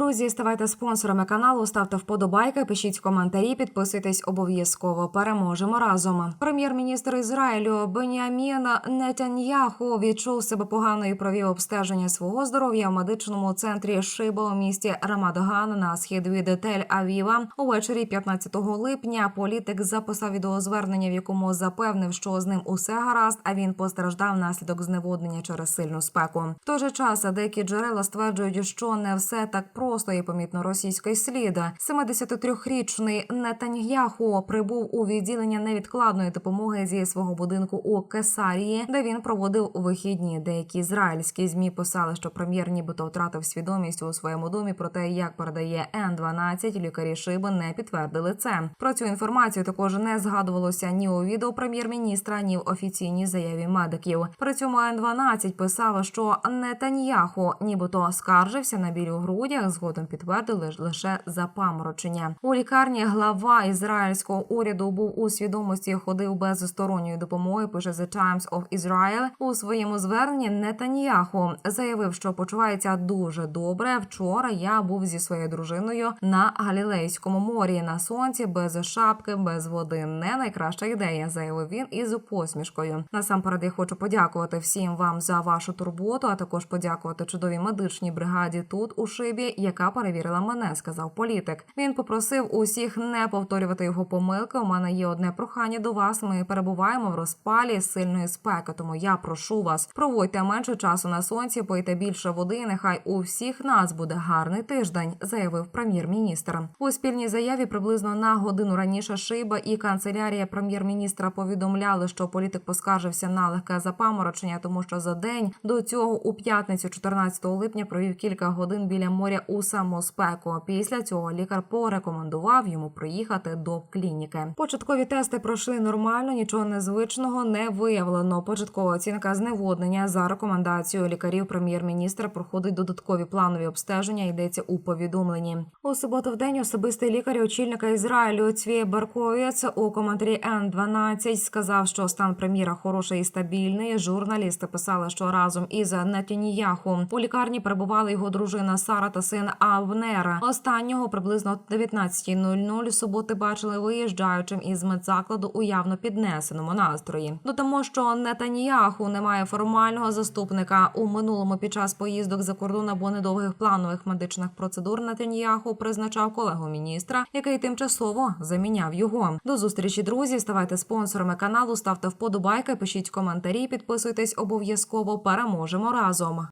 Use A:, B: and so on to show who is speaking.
A: друзі, ставайте спонсорами каналу, ставте вподобайки, пишіть коментарі, підписуйтесь обов'язково. Переможемо разом. Прем'єр-міністр Ізраїлю Беніамін Нетаньяху відчув себе погано і провів обстеження свого здоров'я в медичному центрі Шиба у місті Рамадган на схід від Тель-Авіва. Увечері 15 липня політик записав відеозвернення, в якому запевнив, що з ним усе гаразд, а він постраждав внаслідок зневоднення через сильну спеку. В той же час деякі джерела стверджують, що не все так просто і помітно російський слід. 73-річний Нетаньяху прибув у відділення невідкладної допомоги зі свого будинку у Кесарії, де він проводив вихідні. Деякі ізраїльські змі писали, що прем'єр нібито втратив свідомість у своєму домі. Проте, як передає Н-12, лікарі Шиби не підтвердили це. Про цю інформацію також не згадувалося ні у відео прем'єр-міністра, ні в офіційній заяві медиків. При цьому Н-12 писала, що Нетаньяху нібито скаржився на біль у грудях. Згодом підтвердили лише запаморочення. У лікарні глава ізраїльського уряду був у свідомості, ходив без сторонньої допомоги. Пише The Times of Israel. у своєму зверненні. Нетаньяху заявив, що почувається дуже добре. Вчора я був зі своєю дружиною на Галілейському морі на сонці, без шапки, без води. Не найкраща ідея, заявив він із посмішкою. Насамперед я хочу подякувати всім вам за вашу турботу, а також подякувати чудовій медичній бригаді тут у шибі, яка перевірила мене, сказав політик. Він попросив усіх не повторювати його помилки. У мене є одне прохання до вас. Ми перебуваємо в розпалі сильної спеки. Тому я прошу вас, проводьте менше часу на сонці, пийте більше води. Нехай у всіх нас буде гарний тиждень, заявив прем'єр-міністр. У спільній заяві приблизно на годину раніше Шиба і канцелярія прем'єр-міністра повідомляли, що політик поскаржився на легке запаморочення, тому що за день до цього у п'ятницю, 14 липня, провів кілька годин біля моря у самоспеку. Після цього лікар порекомендував йому приїхати до клініки. Початкові тести пройшли нормально, нічого незвичного не виявлено. Початкова оцінка зневоднення за рекомендацією лікарів прем'єр-міністра проходить додаткові планові обстеження. Йдеться у повідомленні. У суботу в день особистий лікар очільника Ізраїлю Цвіє Барковець у коментарі Н-12 сказав, що стан прем'єра хороший і стабільний. Журналісти писали, що разом із Нетаніяху у лікарні перебували його дружина Сара та син Авнера. Останнього приблизно о 19.00 суботи бачили виїжджаючим із медзакладу у явно піднесеному настрої. Додамо, що Нетаніяху не має формального заступника у минулому під час поїздок за кордон або недовгих планових медичних процедур. Нетаніяху призначав колегу міністра, який тимчасово заміняв його. До зустрічі, друзі. Ставайте спонсорами каналу, ставте вподобайки, пишіть коментарі, підписуйтесь обов'язково. Переможемо разом.